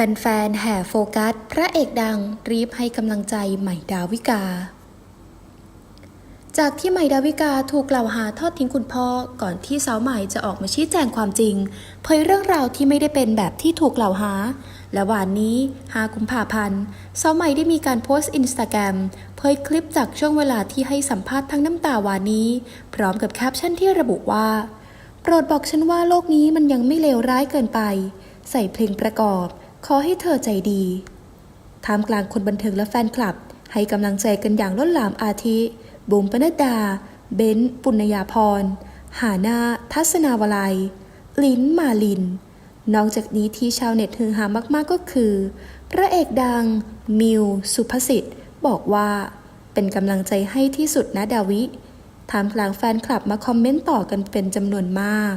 แฟนๆ แห่โฟกัส พระเอกดังรีบให้กำลังใจใหม่ดาวิกา จากที่ใหม่ดาวิกาถูกกล่าวหาทอดทิ้งคุณพ่อ ก่อนที่สาวใหม่จะออกมาชี้แจงความจริง เผยเรื่องราวที่ไม่ได้เป็นแบบที่ถูกกล่าวหา และวันนี้ 5 กุมภาพันธ์สาวใหม่ได้มีการโพสต์อินสตาแกรมเผยคลิปจากช่วงเวลาที่ให้สัมภาษณ์ทั้งน้ำตาวานนี้ พร้อมกับแคปชั่นที่ระบุว่า โปรดบอกฉันว่าโลกนี้มันยังไม่เลวร้ายเกินไป ใส่เพลงประกอบ ขอให้เธอใจดีท่ามกลางคนบันเทิงและแฟนคลับ ให้กำลังใจกันอย่างล้นหลามอาทิ บุ๋มปนัดดา เบนซ์ปุณยาพร หานาทัศนาวลัย ลิ้นมาลิน นอกจากนี้ที่ชาวเน็ตฮือฮามากๆก็คือ พระเอกดัง มิว สุภสิทธิ์ บอกว่า เป็นกำลังใจให้ที่สุดนะดาวิท่ามกลางแฟนคลับมาคอมเมนต์ต่อกันเป็นจำนวนมาก